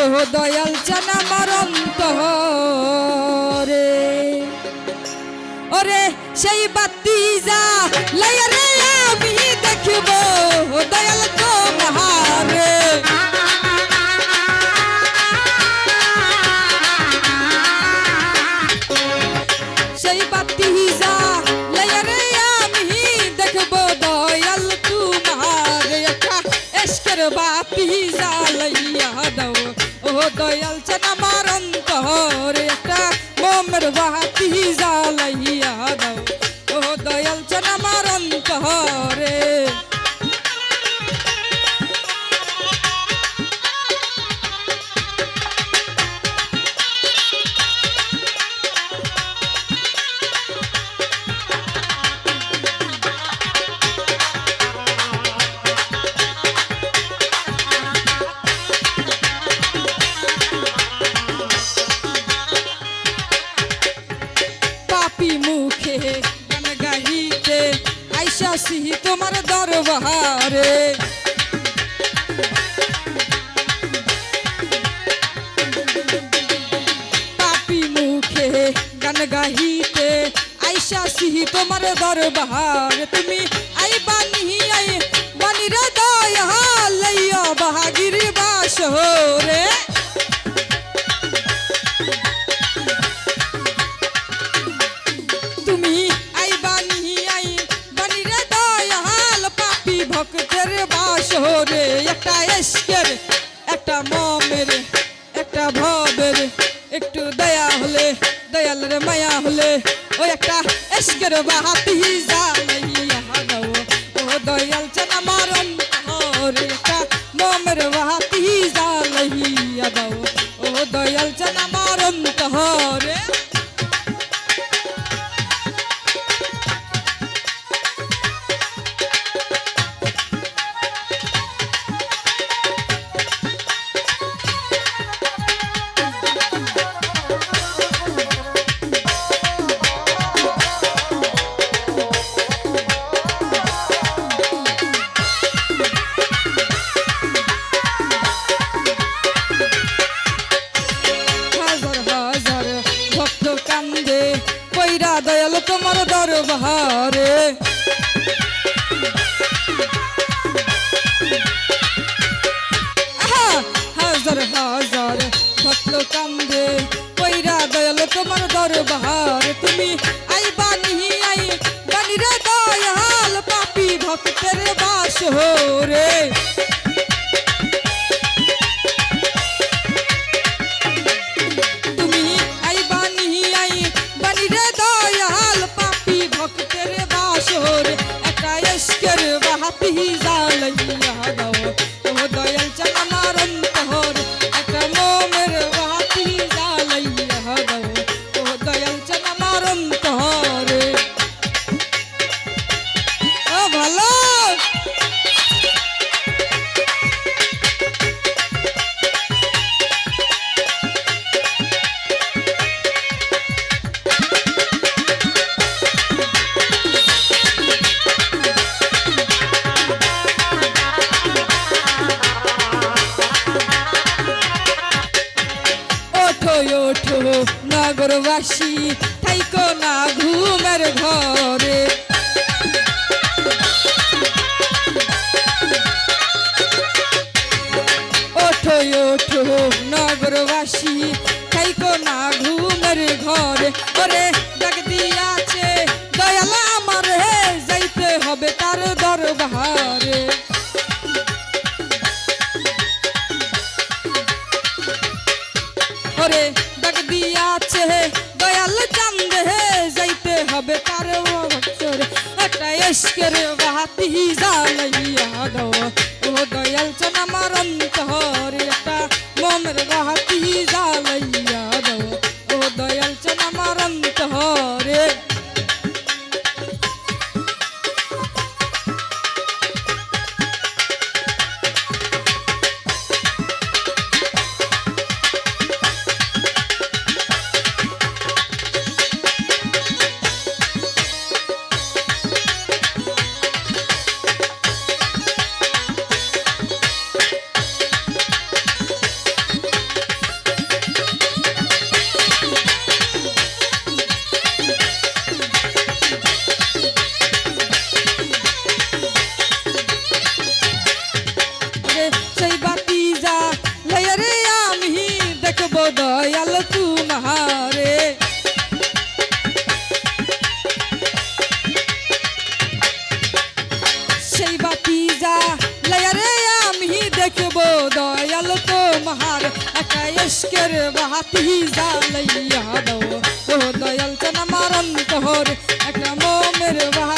ও দয়াল চান আমার অন্তরে ওরে সেই বাতি যা লাইয়া রে, আমি দেখব দয়াল তোমারে সেই বাতি যা লাইয়া আমি দেখব দয়াল তোমার একটা এসকের বাতি যা দয়াল চান আমার অন্তরে একটা মোমের বাতি সিহি তোমার দরবারে। পাপি মুখে গান গাহিতে আইসা সিহি তোমার দরবার। তুমি আই বানি আই বানি রে দয়া লইয়া বাহাগির বাসরে ভক্তের বাসরে একটা এসকের, একটা মমের, একটা ভবের। একটু দয়া হলে দয়াল রে মায়া হলে, ও একটা এসকের বাহাতি জানাইয়া দাও। ও দয়াল চেনা আমার আহা! হাজার হাজার ভক্ত কান্দে কইরা দয়াল তোমার দরবার তুমি জালাইয়া নগরবাসী থাইকো না ঘুমের ঘরে। ওঠো ওঠো নগরবাসী থাইকো না ঘুমের ঘরে। ওরে দয়াল চান্দ যাইতে হবে তার বছর একটা এসকের বাহাতি জালাইয়া দাও। ও দয়াল চান আমার অন্তরে একটা মমের বাহাতি জালাইয়া লস্কর বাতি জ্বালাইয়া দাও ও দয়াল চেনা মারণ তোহর একটা মোমের বাহাতি